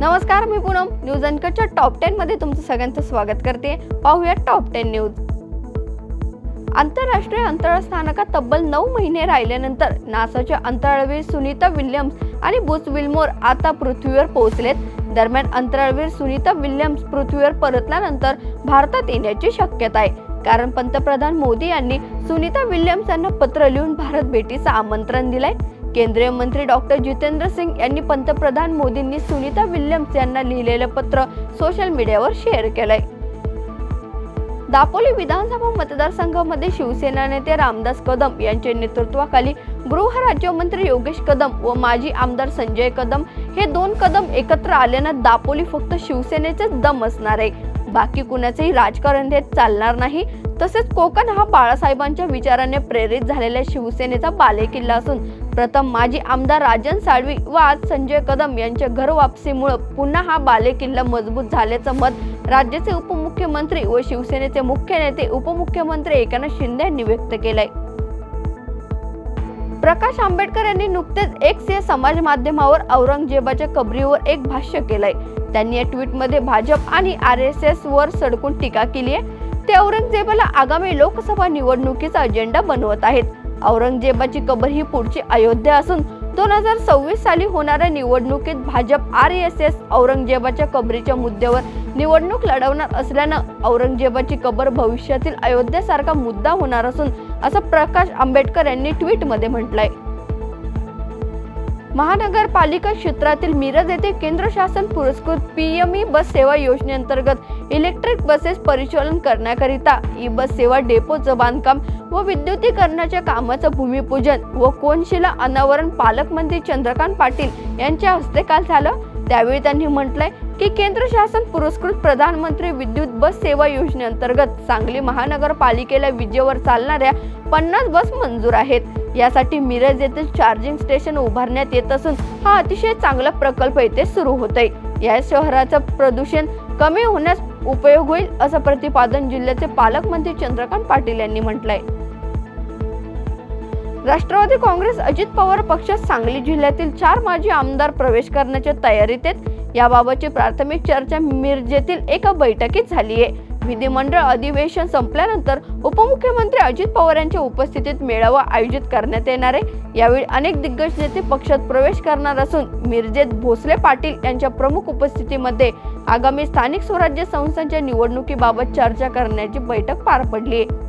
नमस्कार मी पूनम. न्यूज अनकटच्या टॉप टेन मध्ये तुमचं सगळ्यांचं स्वागत करते. पाहूया टॉप टेन न्यूज आंतरराष्ट्रीय अंतराळ स्थानकात तब्बल नऊ महिने राहिल्यानंतर नासाच्या अंतराळवीर सुनीता विल्यम्स आणि बुस विल्मोर आता पृथ्वीवर पोहोचलेत. दरम्यान अंतराळवीर सुनीता विल्यम्स पृथ्वीवर परतल्यानंतर भारतात येण्याची शक्यता आहे. कारण पंतप्रधान मोदी यांनी सुनीता विल्यम्स यांना पत्र लिहून भारत भेटीचं आमंत्रण दिलंय. केंद्रीय मंत्री डॉक्टर जितेंद्र सिंग यांनी पंतप्रधान मोदींनी सुनीता विल्यम्स यांना लिहिलेलं पत्र सोशल मीडियावर शेअर केलंय. दापोली विधानसभा मतदारसंघामध्ये शिवसेना नेते रामदास कदम यांच्या नेतृत्वाखाली गृहराज्यमंत्री योगेश कदम व माजी आमदार संजय कदम हे दोन कदम एकत्र आल्यानं दापोली फक्त शिवसेनेचेच दम असणार आहे. बाकी कुणाचेही राजकारण हे चालणार नाही. तसेच कोकण हा बाळासाहेबांच्या विचाराने प्रेरित झालेल्या शिवसेनेचा बालेकिल्ला असून प्रथम माजी आमदार राजन साळवी व आज संजय कदम यांच्या घर वापसीमुळे पुन्हा हा बालेकिल्ला मजबूत झाल्याचं मत राज्याचे उपमुख्यमंत्री व शिवसेनेचे मुख्य नेते उपमुख्यमंत्री एकनाथ शिंदे यांनी व्यक्त केलंय. प्रकाश आंबेडकर यांनी नुकतेच एक्स या समाज माध्यमावर औरंगजेबाच्या कबरीवर एक भाष्य केलंय. त्यांनी या ट्विटमध्ये भाजप आणि आर एस एस वर सडकून टीका केली आहे ते औरंगजेबाला आगामी लोकसभा निवडणुकीचा अजेंडा बनवत आहेत. औरंगजेबाची कबर ही पुढची अयोध्या असून दोन हजार सव्वीस साली होणाऱ्या निवडणुकीत भाजप आर एस एस औरंगजेबाच्या कबरीच्या मुद्द्यावर निवडणूक लढवणार असल्यानं औरंगजेबाची कबर भविष्यातील अयोध्यासारखा मुद्दा होणार असून असं प्रकाश आंबेडकर यांनी ट्विटमध्ये म्हटलंय. महानगरपालिका क्षेत्रातील मिरज येथे केंद्र शासन पुरस्कृत पीएमई बस सेवा योजनेअंतर्गत इलेक्ट्रिक बसेस परिचालन करण्याकरिता ई बस सेवा डेपोचं बांधकाम व विद्युतीकरणाच्या कामाचं भूमिपूजन व कोनशिला अनावरण पालकमंत्री चंद्रकांत पाटील यांच्या हस्ते काल झालं. त्यावेळी त्यांनी म्हटलंय की केंद्र शासन पुरस्कृत प्रधानमंत्री विद्युत बस सेवा योजनेअंतर्गत सांगली महानगरपालिकेला विजेवर चालणाऱ्या पन्नास बस मंजूर आहेत. यासाठी मिरज येथील चार्जिंग स्टेशन उभारण्यात येत असून हा अतिशय चांगला प्रकल्प येथे सुरू होत आहे या शहराचं प्रदूषण कमी होण्यास उपयोग होईल असं प्रतिपादन जिल्ह्याचे पालकमंत्री चंद्रकांत पाटील यांनी म्हटलंय. राष्ट्रवादी काँग्रेस अजित पवार पक्षात सांगली जिल्ह्यातील चार माजी आमदार प्रवेश करण्याच्या तयारीत आहेत. याबाबतची प्राथमिक चर्चा मिरजेतील एका बैठकीत झाली आहे विधिमंडळ अधिवेशन संपल्यानंतर उपमुख्यमंत्री अजित पवार यांच्या उपस्थितीत मेळावा आयोजित करण्यात येणार आहे. यावेळी अनेक दिग्गज नेते पक्षात प्रवेश करणार असून मिरजेत भोसले पाटील यांच्या प्रमुख उपस्थितीमध्ये आगामी स्थानिक स्वराज्य संस्थांच्या निवडणुकीबाबत चर्चा करण्याची बैठक पार पडली आहे.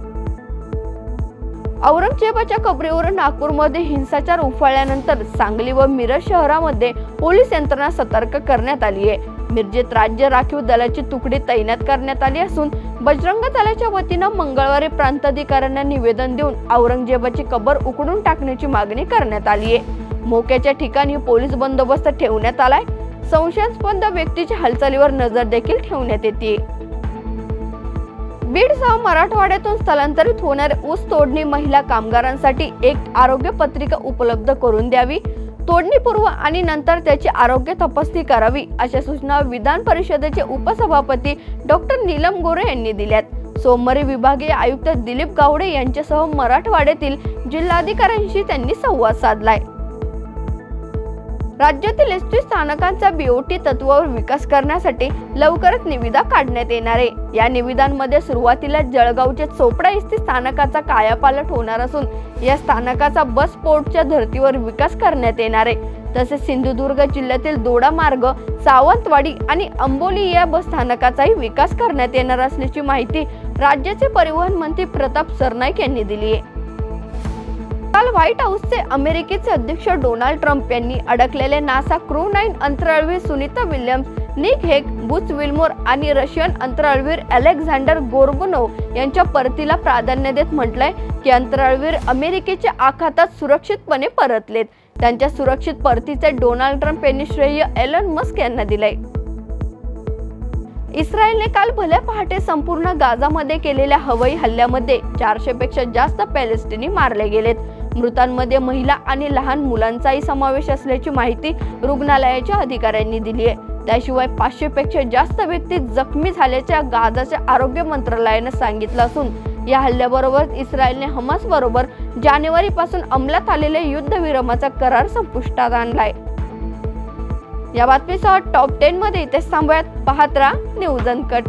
औरंगजेबाच्या कबरीवरून नागपूरमध्ये हिंसाचार उफाळल्यानंतर सांगली व मिरज शहरामध्ये पोलीस यंत्रणा सतर्क करण्यात आली आहे. मिरजेत राज्य राखीव दलाची तुकडी तैनात करण्यात आली असून बजरंग दलाच्या वतीनं मंगळवारी प्रांताधिकाऱ्यांना निवेदन देऊन औरंगजेबाची कबर उकडून टाकण्याची मागणी करण्यात आली आहे. मोक्याच्या ठिकाणी पोलीस बंदोबस्त ठेवण्यात आलाय. संशयास्पद व्यक्तीच्या हालचालीवर नजर देखील ठेवण्यात येते. बीडसह मराठवाड्यातून स्थलांतरित होणाऱ्या ऊस तोडणी महिला कामगारांसाठी एक आरोग्य पत्रिका उपलब्ध करून द्यावी. तोडणीपूर्व आणि नंतर त्याची आरोग्य तपासणी करावी अशा सूचना विधान परिषदेचे उपसभापती डॉक्टर नीलम गोरे यांनी दिल्यात. सोमवारी विभागीय आयुक्त दिलीप गावडे यांच्यासह मराठवाड्यातील जिल्हाधिकाऱ्यांशी त्यांनी संवाद साधलाय. राज्यातील एस टी स्थानकांचा बीओटी तत्वावर विकास करण्यासाठी लवकरच निविदा काढण्यात येणार आहे. या निविदांमध्ये सुरुवातीला जळगावच्या चोपडा एस टी स्थानकाचा कायापालट होणार असून या स्थानकाचा बस पोर्टच्या धर्तीवर विकास करण्यात येणार आहे. तसेच सिंधुदुर्ग जिल्ह्यातील दोडा मार्ग सावंतवाडी आणि अंबोली या बस स्थानकाचाही विकास करण्यात येणार असल्याची माहिती राज्याचे परिवहन मंत्री प्रताप सरनाईक यांनी दिली आहे. काल व्हाईट हाऊसचे अमेरिकेचे अध्यक्ष डोनाल्ड ट्रम्प यांनी अडकलेले NASA crew nine अंतराळवीर Sunita Williams Nick Hague Butch Wilmore आणि रशियन अंतराळवीर अलेक्झांडर गोर्बुनोव यांच्या परतीला प्राधान्य देत म्हटलंय की अंतराळवीर अमेरिकेच्या आखातात सुरक्षितपणे परतलेत. त्यांच्या सुरक्षित परतीचे डोनाल्ड ट्रम्प यांनी श्रेय एलन मस्क यांना दिलंय. इस्रायलने काल भल्या पहाटे संपूर्ण गाझामध्ये केलेल्या हवाई हल्ल्यामध्ये चारशे पेक्षा जास्त पॅलेस्टिनी मारले गेलेत. मृतांमध्ये महिला आणि लहान मुलांचाही समावेश असल्याची माहिती रुग्णालयाच्या अधिकाऱ्यांनी दिली आहे. त्याशिवाय पाचशे पेक्षा जास्त व्यक्ती जखमी झाल्याच्या गाझाच्या आरोग्य मंत्रालयानं सांगितलं असून या हल्ल्याबरोबर इस्रायलने हमास बरोबर जानेवारी पासून अंमलात आलेल्या युद्धविरामाचा करार संपुष्टात आणलाय. या बातमीसह टॉप टेन मध्ये इथेच थांबूयात. पाहत राहा न्यूज अनकट